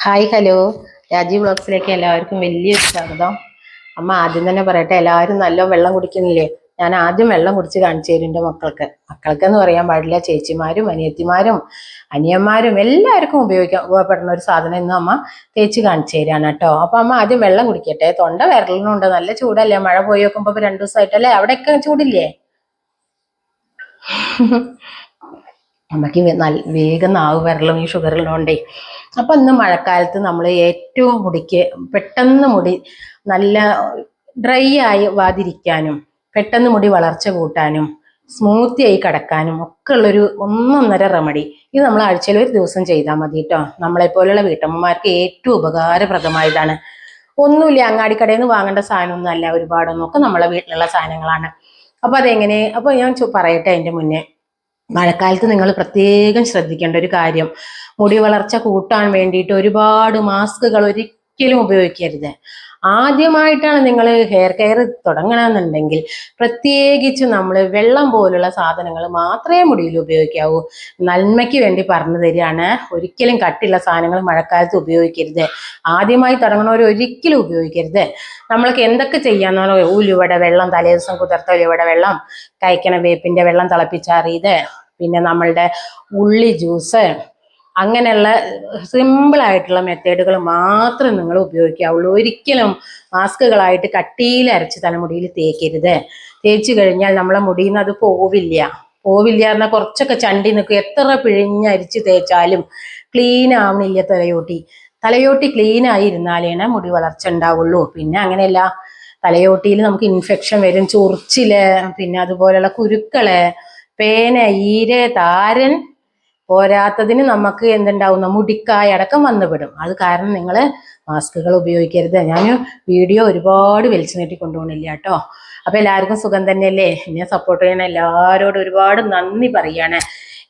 Hi hello Rajeev ബ്ലോഗ്സിലേക്ക് എല്ലാവർക്കും വലിയൊരു സ്വാഗതം. അമ്മ ആദ്യം തന്നെ പറയട്ടെ എല്ലാവരും നല്ല വെള്ളം കുടിക്കുന്നില്ലേ? ഞാൻ ആദ്യം വെള്ളം കുടിച്ച് കാണിച്ചു തരും എന്റെ മക്കൾക്ക്. മക്കൾക്ക് എന്ന് പറയാൻ പാടില്ല ചേച്ചിമാരും അനിയത്തിമാരും അനിയന്മാരും എല്ലാവർക്കും ഉപയോഗിക്കാൻ ഉപയോഗപ്പെടുന്ന ഒരു സാധനം ഇന്ന് അമ്മ തേച്ച് കാണിച്ചു തരാണ് കേട്ടോ. അപ്പൊ അമ്മ ആദ്യം വെള്ളം കുടിക്കട്ടെ. തൊണ്ട വിരലിനുണ്ട് നല്ല ചൂടല്ലേ? മഴ പോയി നോക്കുമ്പോ ഇപ്പൊ രണ്ടു ദിവസമായിട്ടല്ലേ അവിടെയൊക്കെ ചൂടില്ലേ? അമ്മയ്ക്ക് നല്ല വേഗം നാവ് വിരലും ഈ ഷുഗറിലുണ്ടേ അപ്പൊ ഇന്ന് മഴക്കാലത്ത് നമ്മൾ ഏറ്റവും മുടിക്ക് പെട്ടെന്ന് മുടി നല്ല ഡ്രൈ ആയി വാതിരിക്കാനും പെട്ടെന്ന് മുടി വളർച്ച കൂട്ടാനും സ്മൂത്തി ആയി കിടക്കാനും ഒക്കെ ഉള്ളൊരു ഒന്നൊന്നര റെമഡി. ഇത് നമ്മൾ ആഴ്ചയിൽ ഒരു ദിവസം ചെയ്താൽ മതി കേട്ടോ നമ്മളെ പോലെയുള്ള വീട്ടമ്മമാർക്ക് ഏറ്റവും ഉപകാരപ്രദമായതാണ്. ഒന്നുമില്ല അങ്ങാടിക്കടയിൽ നിന്ന് വാങ്ങേണ്ട സാധനമൊന്നും അല്ല ഒരുപാടൊന്നും ഒക്കെ നമ്മളെ വീട്ടിലുള്ള സാധനങ്ങളാണ്. അപ്പൊ അതെങ്ങനെ? അപ്പൊ ഞാൻ പറയട്ടെ അതിന്റെ മുന്നേ. മഴക്കാലത്ത് നിങ്ങൾ പ്രത്യേകം ശ്രദ്ധിക്കേണ്ട ഒരു കാര്യം. മുടി വളർച്ച കൂട്ടാൻ വേണ്ടിയിട്ട് ഒരുപാട് മാസ്കുകൾ ഒരിക്കലും ഉപയോഗിക്കരുത്. ആദ്യമായിട്ടാണ് നിങ്ങൾ ഹെയർ കെയർ തുടങ്ങണമെന്നുണ്ടെങ്കിൽ പ്രത്യേകിച്ച് നമ്മൾ വെള്ളം പോലുള്ള സാധനങ്ങൾ മാത്രമേ മുടിയിൽ ഉപയോഗിക്കാവൂ. നന്മയ്ക്ക് വേണ്ടി പറഞ്ഞു തരികയാണ്. ഒരിക്കലും കട്ടിയുള്ള സാധനങ്ങൾ മഴക്കാലത്ത് ഉപയോഗിക്കരുത്. ആദ്യമായി തുടങ്ങണവർ ഒരിക്കലും ഉപയോഗിക്കരുത്. നമ്മൾക്ക് എന്തൊക്കെ ചെയ്യാന്ന് പറഞ്ഞാൽ ഉലുവയുടെ വെള്ളം തലേ ദിവസം കുതിർത്ത ഉലുവട വെള്ളം കഴിക്കണ വേപ്പിന്റെ വെള്ളം തിളപ്പിച്ചാറിയത് പിന്നെ നമ്മളുടെ ഉള്ളി ജ്യൂസ് അങ്ങനെയുള്ള സിമ്പിൾ ആയിട്ടുള്ള മെത്തേഡുകൾ മാത്രം നിങ്ങൾ ഉപയോഗിക്കാവുള്ളൂ. ഒരിക്കലും മാസ്കുകളായിട്ട് കട്ടിയിൽ അരച്ച് തലമുടിയിൽ തേക്കരുത്. തേച്ച് കഴിഞ്ഞാൽ നമ്മളെ മുടിയിൽ നിന്ന് അത് പോവില്ല. പോവില്ല എന്നാൽ കുറച്ചൊക്കെ ചണ്ടി നിൽക്കും. എത്ര പിഴിഞ്ഞരിച്ച് തേച്ചാലും ക്ലീൻ ആവണില്ല തലയോട്ടി. തലയോട്ടി ക്ലീൻ ആയി ഇരുന്നാലാണ് മുടി വളർച്ച ഉണ്ടാവുള്ളൂ. പിന്നെ അങ്ങനെയല്ല തലയോട്ടിയിൽ നമുക്ക് ഇൻഫെക്ഷൻ വരും. ചൊറിച്ചിൽ പിന്നെ അതുപോലെയുള്ള കുരുക്കൾ പേന ഈര താരൻ പോരാത്തതിന് നമുക്ക് എന്തുണ്ടാവുന്ന മുടിക്കായ അടക്കം വന്നുപെടും. അത് കാരണം നിങ്ങൾ മാസ്കുകൾ ഉപയോഗിക്കരുത്. ഞാൻ വീഡിയോ ഒരുപാട് വലിച്ചു നീട്ടി കൊണ്ടുപോകണില്ല കേട്ടോ. അപ്പൊ എല്ലാവർക്കും സുഖം തന്നെയല്ലേ? എന്നെ സപ്പോർട്ട് ചെയ്യണ എല്ലാവരോടും ഒരുപാട് നന്ദി പറയാണ്.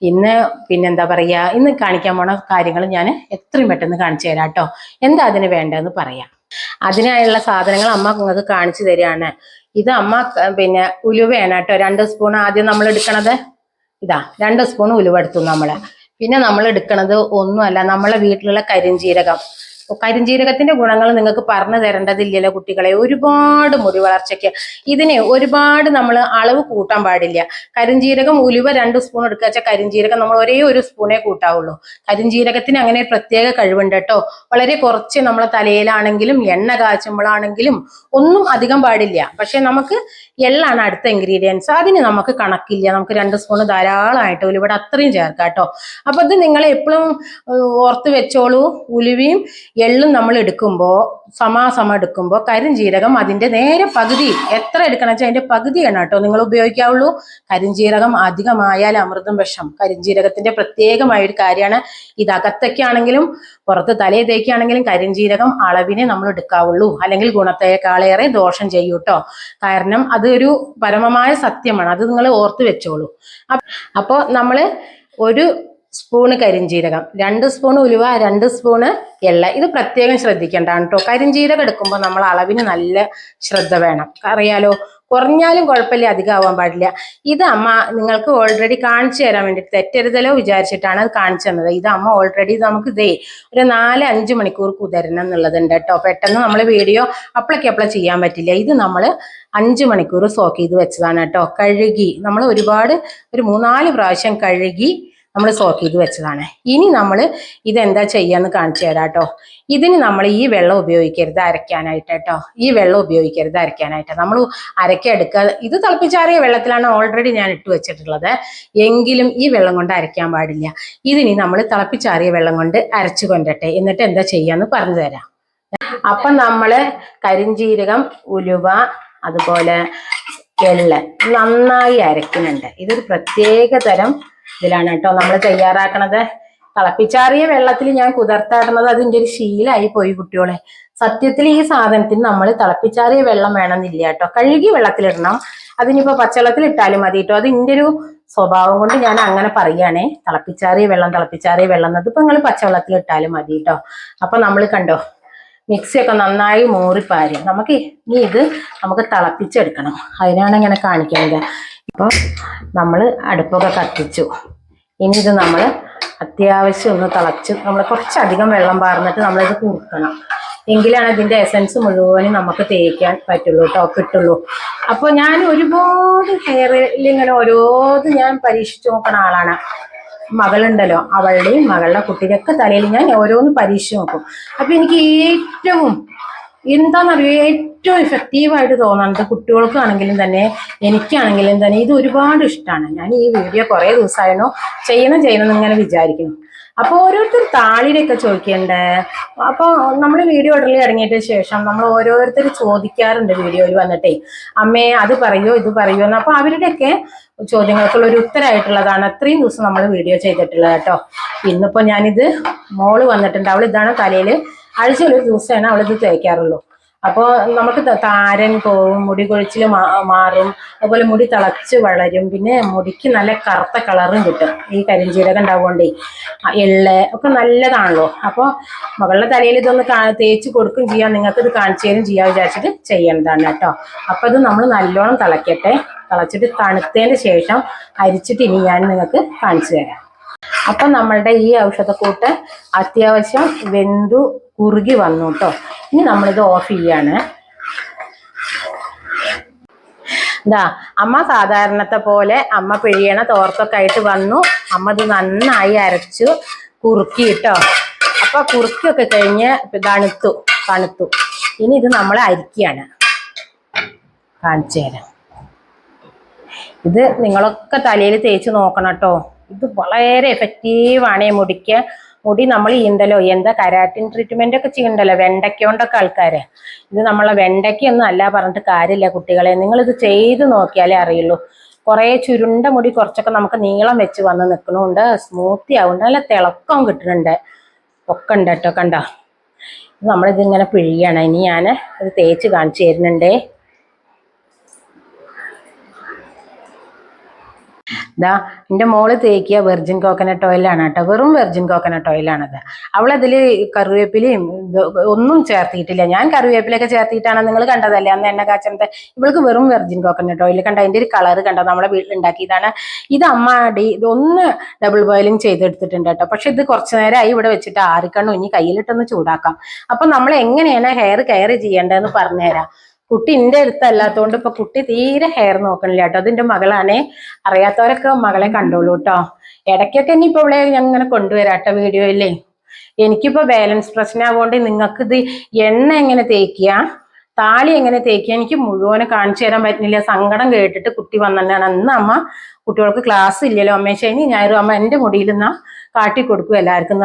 ഇന്ന് പിന്നെന്താ പറയുക ഇന്ന് കാണിക്കാൻ പോണ കാര്യങ്ങൾ ഞാൻ എത്രയും പെട്ടെന്ന് കാണിച്ചു തരാം കേട്ടോ. എന്താ അതിന് വേണ്ടതെന്ന് പറയാം. അതിനായുള്ള സാധനങ്ങൾ അമ്മ നിങ്ങൾക്ക് കാണിച്ചു തരികയാണ്. ഇത് അമ്മ പിന്നെ ഉലുവയാണ് കേട്ടോ. രണ്ട് സ്പൂൺ ആദ്യം നമ്മൾ എടുക്കണത്. ഇതാ രണ്ട് സ്പൂൺ ഉലുവെടുത്തു നമ്മൾ പിന്നെ നമ്മൾ എടുക്കണത് ഒന്നുമല്ല നമ്മളെ വീട്ടിലുള്ള കരിഞ്ജീരകം കരിഞ്ജീരകത്തിന്റെ ഗുണങ്ങൾ നിങ്ങൾക്ക് പറഞ്ഞു തരേണ്ടതില്ലല്ലോ കുട്ടികളെ. ഒരുപാട് മുടി വളർച്ചയ്ക്ക് ഇതിനെ ഒരുപാട് നമ്മൾ അളവ് കൂട്ടാൻ പാടില്ല. കരിഞ്ജീരകം ഉലുവ രണ്ട് സ്പൂൺ എടുക്കുക വെച്ചാൽ കരിഞ്ജീരകം നമ്മൾ ഒരേ ഒരു സ്പൂണേ കൂട്ടാവുള്ളൂ. കരിഞ്ജീരകത്തിന് അങ്ങനെ പ്രത്യേക കഴിവുണ്ട് കേട്ടോ. വളരെ കുറച്ച് നമ്മളെ തലയിലാണെങ്കിലും എണ്ണ കാച്ചുമ്പോഴാണെങ്കിലും ഒന്നും അധികം പാടില്ല. പക്ഷെ നമുക്ക് എള്ളാണ് അടുത്ത ഇൻഗ്രീഡിയൻസ് അതിന് നമുക്ക് കണക്കില്ല. നമുക്ക് രണ്ട് സ്പൂൺ ധാരാളമായിട്ട് ഉലുവയുടെ അത്രയും ചേർക്കാം കേട്ടോ. അപ്പൊ ഇത് നിങ്ങൾ എപ്പോഴും ഓർത്ത് വെച്ചോളൂ. ഉലുവയും എള്ളും നമ്മൾ എടുക്കുമ്പോൾ സമാസമം എടുക്കുമ്പോൾ കരിഞ്ജീരകം അതിന്റെ നേരെ പകുതി എത്ര എടുക്കണം വെച്ചാൽ അതിന്റെ പകുതിയാണ് കേട്ടോ. നിങ്ങൾ ഉപയോഗിക്കാവുള്ളൂ. കരിഞ്ജീരകം അധികമായാൽ അമൃതം വിഷം. കരിഞ്ചീരകത്തിന്റെ പ്രത്യേകമായ ഒരു കാര്യമാണ് ഇത്. അകത്തൊക്കെയാണെങ്കിലും പുറത്ത് തേക്കാണെങ്കിലും കരിഞ്ജീരകം അളവിനെ നമ്മൾ എടുക്കാവുള്ളൂ. അല്ലെങ്കിൽ ഗുണത്തേക്കാളേറെ ദോഷം ചെയ്യൂട്ടോ. കാരണം അത് ഒരു പരമമായ സത്യമാണ്. അത് നിങ്ങൾ ഓർത്ത് വെച്ചോളൂ. അപ്പോൾ നമ്മൾ ഒരു സ്പൂണ് കരിഞ്ജീരകം രണ്ട് സ്പൂൺ ഉലുവ രണ്ട് സ്പൂണ് എള്ള ഇത് പ്രത്യേകം ശ്രദ്ധിക്കേണ്ടതാണ് കേട്ടോ കരിഞ്ജീരകം എടുക്കുമ്പോൾ നമ്മൾ അളവിന് നല്ല ശ്രദ്ധ വേണം. അറിയാലോ? കുറഞ്ഞാലും കുഴപ്പമില്ല ആവാൻ പാടില്ല. ഇത് അമ്മ നിങ്ങൾക്ക് ഓൾറെഡി കാണിച്ചു തരാൻ വേണ്ടിയിട്ട് തെറ്റരുതലോ വിചാരിച്ചിട്ടാണ് അത് കാണിച്ചു തന്നത്. ഇത് അമ്മ ഓൾറെഡി നമുക്ക് ഇതേ ഒരു നാല് അഞ്ച് മണിക്കൂർ കുതരണം എന്നുള്ളതുണ്ട് കേട്ടോ. പെട്ടെന്ന് നമ്മൾ വീഡിയോ അപ്ലൈക്ക് അപ്ലൈ ചെയ്യാൻ പറ്റില്ല. ഇത് നമ്മൾ അഞ്ച് മണിക്കൂർ സോക്ക് ചെയ്ത് വെച്ചതാണ് കേട്ടോ. കഴുകി നമ്മൾ ഒരുപാട് ഒരു മൂന്നാൽ പ്രാവശ്യം കഴുകി നമ്മൾ സോക്ക് ചെയ്ത് വെച്ചതാണ്. ഇനി നമ്മൾ ഇതെന്താ ചെയ്യാന്ന് കാണിച്ചു തരാം കേട്ടോ ഇതിന് നമ്മൾ ഈ വെള്ളം ഉപയോഗിക്കരുത് അരയ്ക്കാനായിട്ട് കേട്ടോ ഈ വെള്ളം ഉപയോഗിക്കരുത് അരയ്ക്കാനായിട്ട്. നമ്മൾ അരയ്ക്കെടുക്കുക ഇത് തിളപ്പിച്ചാറിയ വെള്ളത്തിലാണ് ഓൾറെഡി ഞാൻ ഇട്ട് വെച്ചിട്ടുള്ളത്. എങ്കിലും ഈ വെള്ളം കൊണ്ട് അരയ്ക്കാൻ പാടില്ല. ഇതിനി നമ്മൾ തിളപ്പിച്ചാറിയ വെള്ളം കൊണ്ട് അരച്ചു കൊണ്ടട്ടെ. എന്നിട്ട് എന്താ ചെയ്യാന്ന് പറഞ്ഞു തരാം. അപ്പൊ നമ്മൾ കരിഞ്ജീരകം ഉലുവ അതുപോലെ എള്ള് നന്നായി അരക്കുന്നുണ്ട് ഇതൊരു പ്രത്യേക തരം ഇതിലാണ് കേട്ടോ നമ്മൾ തയ്യാറാക്കണത്. തിളപ്പിച്ചാറിയ വെള്ളത്തിൽ ഞാൻ കുതിർത്താടുന്നത് അതിന്റെ ഒരു ശീലമായി പോയി കുട്ടികളെ. സത്യത്തിൽ ഈ സാധനത്തിന് നമ്മൾ തിളപ്പിച്ചാറിയ വെള്ളം വേണമെന്നില്ല കേട്ടോ. കഴുകി വെള്ളത്തിലിടണം. അതിനിപ്പോ പച്ചവെള്ളത്തിൽ ഇട്ടാലും മതി കേട്ടോ. അത് ഇന്റെ ഒരു സ്വഭാവം കൊണ്ട് ഞാൻ അങ്ങനെ പറയുകയാണേ. തിളപ്പിച്ചാറിയ വെള്ളം തിളപ്പിച്ചാറിയ വെള്ളം ഇപ്പൊ നിങ്ങൾ പച്ചവെള്ളത്തിൽ ഇട്ടാലും മതി കേട്ടോ. അപ്പൊ നമ്മൾ കണ്ടോ മിക്സിയൊക്കെ നന്നായി മൂറിപ്പാരി. നമുക്ക് ഇനി ഇത് നമുക്ക് തിളപ്പിച്ചെടുക്കണം. അതിനാണ് ഇങ്ങനെ കാണിക്കുന്നത്. അപ്പോൾ നമ്മൾ അടുപ്പൊക്കെ കത്തിച്ചു. ഇനി ഇത് നമ്മൾ അത്യാവശ്യം ഒന്ന് തിളച്ച് നമ്മൾ കുറച്ചധികം വെള്ളം പാർന്നിട്ട് നമ്മളിത് കുറുക്കണം. എങ്കിലാണ് അതിന്റെ എസൻസ് മുഴുവനും നമുക്ക് തേക്കാൻ പറ്റുള്ളൂ കേട്ടോ കിട്ടുള്ളൂ. അപ്പോൾ ഞാൻ ഒരുപാട് ഹെയറിൽ ഇങ്ങനെ ഓരോത് ഞാൻ പരീക്ഷിച്ച് നോക്കണ ആളാണ്. മകളുണ്ടല്ലോ അവളുടെയും മകളുടെ കുട്ടിയുടെയൊക്കെ തലയിൽ ഞാൻ ഓരോന്ന് പരീക്ഷിച്ച് നോക്കും. അപ്പോൾ എനിക്ക് ഏറ്റവും എന്താണെന്നറിയോ ഏറ്റവും ഇഫക്റ്റീവായിട്ട് തോന്നുന്നത് കുട്ടികൾക്കാണെങ്കിലും തന്നെ എനിക്കാണെങ്കിലും തന്നെ. ഇത് ഒരുപാട് ഇഷ്ടമാണ് ഞാൻ ഈ വീഡിയോ കുറേ ദിവസമായിരുന്നു ചെയ്യണം ചെയ്യണം ഇങ്ങനെ വിചാരിക്കുന്നു. അപ്പോൾ ഓരോരുത്തർ താളിയിലൊക്കെ ചോദിക്കേണ്ടേ? അപ്പോൾ നമ്മൾ വീഡിയോ ഇടലി ഇറങ്ങിയിട്ട് ശേഷം നമ്മൾ ഓരോരുത്തർ ചോദിക്കാറുണ്ട് വീഡിയോയിൽ വന്നിട്ടേ. അമ്മേ അത് പറയോ ഇത് പറയോ എന്ന്. അപ്പോൾ അവരുടെയൊക്കെ ചോദ്യങ്ങൾക്കുള്ള ഒരു ഉത്തരമായിട്ടുള്ളതാണ് അത്രയും ദിവസം നമ്മൾ വീഡിയോ ചെയ്തിട്ടുള്ളത് കേട്ടോ. ഇന്നിപ്പോൾ ഞാനിത് മോൾ വന്നിട്ടുണ്ട്. അവൾ ഇതാണ് തലയിൽ ആഴ്ചയിൽ ദിവസമാണ് അവളിത് തേക്കാറുള്ളൂ. അപ്പോൾ നമുക്ക് താരൻ പോവും മുടി കൊഴിച്ചിൽ മാറും അതുപോലെ മുടി തിളച്ച് വളരും പിന്നെ മുടിക്ക് നല്ല കറുത്ത കളറും കിട്ടും. ഈ കരിഞ്ചീരകം ഉണ്ടാവുകൊണ്ടേ. എൾ ഒക്കെ നല്ലതാണല്ലോ. അപ്പോൾ മകളുടെ തലയിൽ ഇതൊന്ന് തേച്ച് കൊടുക്കും ചെയ്യാം. നിങ്ങൾക്ക് കാണിച്ചു തരും ചെയ്യാൻ വിചാരിച്ചിട്ട് ചെയ്യേണ്ടതാണ് കേട്ടോ. അപ്പോൾ ഇത് നമ്മൾ നല്ലോണം തിളയ്ക്കട്ടെ തിളച്ചിട്ട് തണുത്തതിന് ശേഷം അരിച്ചിട്ട് ഇനി ഞാൻ നിങ്ങൾക്ക് കാണിച്ചു തരാം. അപ്പം നമ്മളുടെ ഈ ഔഷധക്കൂട്ട് അത്യാവശ്യം വെന്തു കുറുകി വന്നു കേട്ടോ. ഇനി നമ്മളിത് ഓഫ് ചെയ്യാണ്. ഇതാ അമ്മ സാധാരണത്തെ പോലെ അമ്മ പിഴിയണ തോർത്തൊക്കെ ആയിട്ട് വന്നു. അമ്മ ഇത് നന്നായി അരച്ചു കുറുക്കി കേട്ടോ. അപ്പൊ കുറുക്കിയൊക്കെ കഴിഞ്ഞ് തണുത്തു തണുത്തു. ഇനി ഇത് നമ്മൾ അരിക്കുകയാണ്. കാണിച്ചു തരാം. ഇത് നിങ്ങളൊക്കെ തലയിൽ തേച്ച് നോക്കണം കേട്ടോ. ഇത് വളരെ എഫക്റ്റീവാണ് മുടിക്ക്. മുടി നമ്മൾ ചെയ്യണ്ടല്ലോ എന്താ കരാറ്റിൻ ട്രീറ്റ്മെന്റ് ഒക്കെ ചെയ്യണ്ടല്ലോ? വെണ്ടയ്ക്ക കൊണ്ടൊക്കെ ആൾക്കാര്. ഇത് നമ്മളെ വെണ്ടയ്ക്കൊന്നും അല്ല പറഞ്ഞിട്ട് കാര്യമില്ല കുട്ടികളെ. നിങ്ങൾ ഇത് ചെയ്ത് നോക്കിയാലേ അറിയുള്ളൂ. കുറേ ചുരുണ്ട മുടി കുറച്ചൊക്കെ നമുക്ക് നീളം വെച്ച് വന്ന് നിൽക്കണമുണ്ട് സ്മൂത്തി ആവുന്നുണ്ട്. നല്ല തിളക്കം കിട്ടുന്നുണ്ട്. ഒക്കെ ഉണ്ട് കേട്ടോ കണ്ടോ? നമ്മളിതിങ്ങനെ പിഴിയണം. ഇനി ഞാൻ ഇത് തേച്ച് കാണിച്ചു തരുന്നുണ്ടേ. ഇതാ എന്റെ മോൾ തേക്കിയ വെർജിൻ കോക്കനട്ട് ഓയിലാണ് കേട്ടോ. വെറും വെർജിൻ കോക്കനട്ട് ഓയിലാണത് അവളതിൽ കറിവേപ്പിലയും ഒന്നും ചേർത്തിയിട്ടില്ല. ഞാൻ കറിവേപ്പിലൊക്കെ ചേർത്തിയിട്ടാണ് നിങ്ങൾ കണ്ടതല്ലേ? അന്ന് എണ്ണ കാച്ചണത്തെ ഇവൾക്ക് വെറും വെർജിൻ കോക്കനട്ട് ഓയിൽ കണ്ട? അതിന്റെ ഒരു കളർ കണ്ടോ? നമ്മളെ വീട്ടിലുണ്ടാക്കിയതാണ് ഇത് അമ്മ ഡി ഇതൊന്ന് ഡബിൾ ബോയിലിംഗ് ചെയ്തെടുത്തിട്ടുണ്ട് കേട്ടോ. പക്ഷെ ഇത് കുറച്ച് നേരമായി ഇവിടെ വെച്ചിട്ട് ആറിക്കണ്ണു. ഇനി കയ്യിലിട്ടൊന്ന് ചൂടാക്കാം. അപ്പം നമ്മൾ എങ്ങനെയാണ് ഹെയർ കെയർ ചെയ്യേണ്ടതെന്ന് പറഞ്ഞുതരാം. കുട്ടി എന്റെ അടുത്തല്ലാത്തതുകൊണ്ട് ഇപ്പൊ കുട്ടി തീരെ ഹെയർ നോക്കണില്ല കേട്ടോ അതിന്റെ മകളാണേ. അറിയാത്തവരൊക്കെ മകളെ കണ്ടോളൂ കേട്ടോ ഇടയ്ക്കൊക്കെ ഇനിയിപ്പോ ഇവിടെ ഞാൻ ഇങ്ങനെ കൊണ്ടുവരാട്ടോ വീഡിയോയിലേ. എനിക്കിപ്പോ ബാലൻസ് പ്രശ്നമാകൊണ്ട് നിങ്ങൾക്ക് ഇത് എണ്ണ എങ്ങനെ തേക്കുക താളി എങ്ങനെ തേക്കുക എനിക്ക് മുഴുവനെ കാണിച്ചു തരാൻ പറ്റുന്നില്ല. സങ്കടം കേട്ടിട്ട് കുട്ടി വന്നിട്ടാണ് അന്ന് അമ്മ കുട്ടികൾക്ക് ക്ലാസ് ഇല്ലല്ലോ. അമ്മേ ശനി ഞായറും അമ്മ എന്റെ മുടിയിൽ നിന്നാ കാട്ടി കൊടുക്കും എല്ലാവർക്കും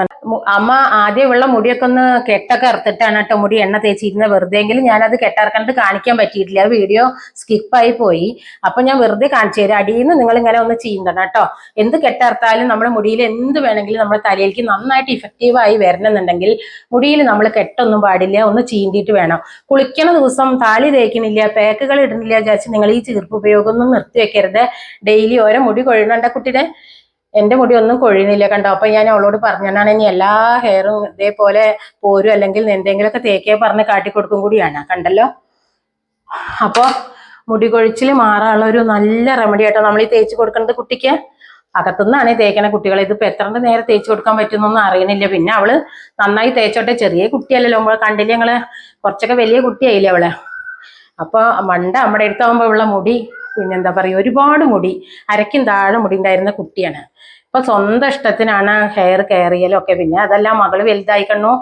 അമ്മ ആദ്യം ഉള്ള മുടിയൊക്കെ ഒന്ന് കെട്ടൊക്കെ ഇറത്തിട്ടാണ് കേട്ടോ. മുടി എണ്ണ തേച്ചിരുന്നത് വെറുതെ എങ്കിലും ഞാനത് കെട്ടിറക്കണ്ട് കാണിക്കാൻ പറ്റിയിട്ടില്ല. വീഡിയോ സ്കിപ്പായി പോയി. അപ്പൊ ഞാൻ വെറുതെ കാണിച്ചു തരാം. അടിയിൽ നിന്ന് നിങ്ങൾ ഇങ്ങനെ ഒന്ന് ചെയ്യണം കേട്ടോ. എന്ത് കെട്ടിറത്താലും നമ്മുടെ മുടിയിൽ എന്ത് വേണമെങ്കിലും നമ്മുടെ തലയിലേക്ക് നന്നായിട്ട് ഇഫക്റ്റീവായി വരണമെന്നുണ്ടെങ്കിൽ മുടിയിൽ നമ്മൾ കെട്ടൊന്നും പാടില്ല. ഒന്ന് ചീന്തിയിട്ട് വേണം. കുളിക്കണ ദിവസം താലി തേക്കുന്നില്ല പാക്കുകൾ ഇടുന്നില്ല വിചാരിച്ച് നിങ്ങൾ ഈ ചീർപ്പ് ഉപയോഗം ഒന്നും നിർത്തി വെക്കരുത് ഡെയിലി ഓരോ മുടി കൊഴുന്നുണ്ട കുട്ടിയുടെ എന്റെ മുടി ഒന്നും കൊഴിയുന്നില്ല കണ്ടോ? അപ്പൊ ഞാൻ അവളോട് പറഞ്ഞാണ് ഇനി എല്ലാ ഹെയറും ഇതേപോലെ പോരും അല്ലെങ്കിൽ എന്തെങ്കിലുമൊക്കെ തേക്കേ പറഞ്ഞ് കാട്ടിക്കൊടുക്കും കൂടിയാണ്. കണ്ടല്ലോ? അപ്പൊ മുടി കൊഴിച്ചിൽ മാറാനുള്ള ഒരു നല്ല റെമഡി ആട്ടോ നമ്മൾ ഈ തേച്ച് കൊടുക്കുന്നത് കുട്ടിക്ക്. അകത്തുനിന്നാണ് തേക്കണ കുട്ടികളെ. ഇതിപ്പോ എത്ര നേരെ തേച്ച് കൊടുക്കാൻ പറ്റുന്നൊന്നും അറിയണില്ല. പിന്നെ അവൾ നന്നായി തേച്ചോട്ടെ. ചെറിയ കുട്ടിയല്ലല്ലോ നമ്മൾ കണ്ടില്ല ഞങ്ങൾ കുറച്ചൊക്കെ വലിയ കുട്ടിയായില്ലേ അവൾ? അപ്പൊ മണ്ട നമ്മുടെ അടുത്താകുമ്പോ ഉള്ള മുടി പിന്നെന്താ പറയുക ഒരുപാട് മുടി അരയ്ക്കും താഴെ മുടി ഉണ്ടായിരുന്ന കുട്ടിയാണ്. ഇപ്പൊ സ്വന്തം ഇഷ്ടത്തിനാണ് ഹെയർ കെയർ ഒക്കെ. പിന്നെ അതെല്ലാം മകൾ വലുതായിക്കണു.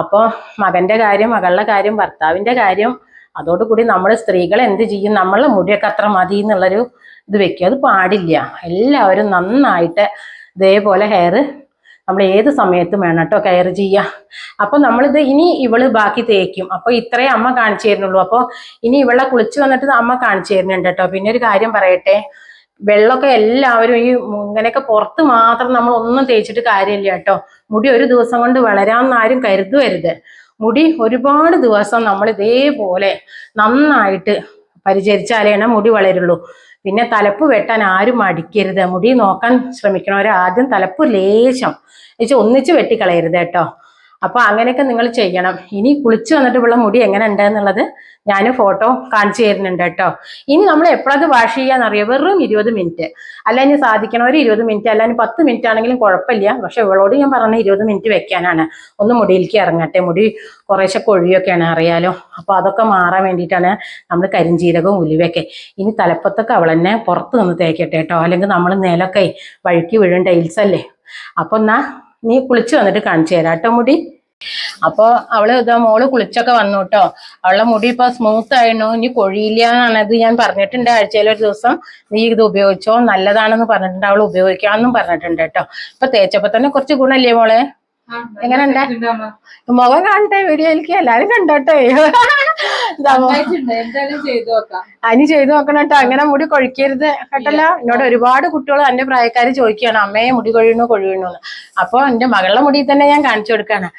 അപ്പോൾ മകന്റെ കാര്യം മകളുടെ കാര്യം ഭർത്താവിന്റെ കാര്യം അതോടുകൂടി നമ്മൾ സ്ത്രീകൾ എന്ത് ചെയ്യും? നമ്മളെ മുടിയൊക്കെ അത്ര മതി എന്നുള്ളൊരു ഇത് വെക്കും. അത് പാടില്ല. എല്ലാവരും നന്നായിട്ട് ഇതേപോലെ ഹെയർ നമ്മൾ ഏത് സമയത്തും വേണം കേട്ടോ കെയർ ചെയ്യുക അപ്പൊ നമ്മളിത് ഇനി ഇവൾ ബാക്കി തേക്കും. അപ്പൊ ഇത്രേ അമ്മ കാണിച്ചു തരുന്നുള്ളൂ. അപ്പൊ ഇനി ഇവളെ കുളിച്ചു വന്നിട്ട് അമ്മ കാണിച്ചു തരുന്നുണ്ട് കേട്ടോ. പിന്നെ ഒരു കാര്യം പറയട്ടെ. വെള്ളമൊക്കെ എല്ലാവരും ഈ ഇങ്ങനെയൊക്കെ പുറത്ത് മാത്രം നമ്മൾ ഒന്നും തേച്ചിട്ട് കാര്യമില്ല കേട്ടോ. മുടി ഒരു ദിവസം കൊണ്ട് വളരാമെന്ന് ആരും കരുതുവരുത് മുടി ഒരുപാട് ദിവസം നമ്മൾ ഇതേപോലെ നന്നായിട്ട് പരിചരിച്ചാലേ മുടി വളരുള്ളൂ. പിന്നെ തലപ്പ് വെട്ടാൻ ആരും മടിക്കരുത്. മുടി നോക്കാൻ ശ്രമിക്കണവർ ആദ്യം തലപ്പ് ലേശം. എന്നുവെച്ചാൽ ഒന്നിച്ച് വെട്ടിക്കളയരുത് കേട്ടോ. അപ്പൊ അങ്ങനെയൊക്കെ നിങ്ങൾ ചെയ്യണം. ഇനി കുളിച്ച് വന്നിട്ട് ഉള്ള മുടി എങ്ങനെ ഉണ്ടെന്നുള്ളത് ഞാൻ ഫോട്ടോ കാണിച്ചു തരുന്നുണ്ട് കേട്ടോ. ഇനി നമ്മൾ എപ്പോഴത് വാഷ് ചെയ്യാന്നറിയോ? വെറും ഇരുപത് മിനിറ്റ് അല്ല ഇനി സാധിക്കണവർ ഇരുപത് മിനിറ്റ് അല്ല ഇനി പത്ത് മിനിറ്റ് ആണെങ്കിലും കുഴപ്പമില്ല. പക്ഷെ ഇവളോട് ഞാൻ പറഞ്ഞ ഇരുപത് മിനിറ്റ് വെക്കാനാണ്. ഒന്ന് മുടിയിലേക്ക് ഇറങ്ങട്ടെ. മുടി കുറേശ്ശെ കൊഴിയൊക്കെയാണ് അറിയാലോ. അപ്പൊ അതൊക്കെ മാറാൻ വേണ്ടിയിട്ടാണ് നമ്മൾ കരിഞ്ചീരകവും ഉലുവയൊക്കെ. ഇനി തലപ്പത്തൊക്കെ അവൾ തന്നെ പുറത്ത് നിന്ന് തേക്കട്ടെ കേട്ടോ. അല്ലെങ്കിൽ നമ്മൾ നിലൊക്കെ വഴുക്കി വീഴും ടൈൽസ് അല്ലേ? അപ്പൊ എന്നാ നീ കുളിച്ച് വന്നിട്ട് കാണിച്ചു തരാം കേട്ടോ മുടി. അപ്പൊ അവൾ ഇതാ മോൾ കുളിച്ചൊക്കെ വന്നു കേട്ടോ. അവളുടെ മുടി ഇപ്പൊ സ്മൂത്ത് ആയിരുന്നു ഇനി കൊഴിയില്ല എന്നാണത് ഞാൻ പറഞ്ഞിട്ടുണ്ട്. ആഴ്ചയിൽ ഒരു ദിവസം നീ ഇത് ഉപയോഗിച്ചോ? നല്ലതാണെന്ന് പറഞ്ഞിട്ടുണ്ട്. അവൾ ഉപയോഗിക്കാമെന്നും പറഞ്ഞിട്ടുണ്ട് കേട്ടോ. ഇപ്പൊ തേച്ചപ്പോ തന്നെ കുറച്ച് ഗുണല്ലേ മോളെ? എങ്ങനെയുണ്ട്? മുഖം കാണട്ടെ വീഡിയോയിലേക്ക് എല്ലാരും കണ്ടോട്ടെ. അനി ചെയ്തു നോക്കണം കേട്ടോ അങ്ങനെ മുടി കൊഴിക്കരുത് കേട്ടല്ലോ. എന്നോട് ഒരുപാട് കുട്ടികൾ എന്റെ പ്രായക്കാര് ചോദിക്കുകയാണ് അമ്മയെ മുടി കൊഴിയണു കൊഴിയണു അപ്പൊ എന്റെ മകളുടെ മുടി തന്നെ ഞാൻ കാണിച്ചു കൊടുക്കാണ്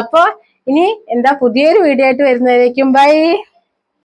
അപ്പൊ ഇനി എന്താ പുതിയൊരു വീഡിയോ ആയിട്ട് വരുന്നതായിരിക്കും ബൈ.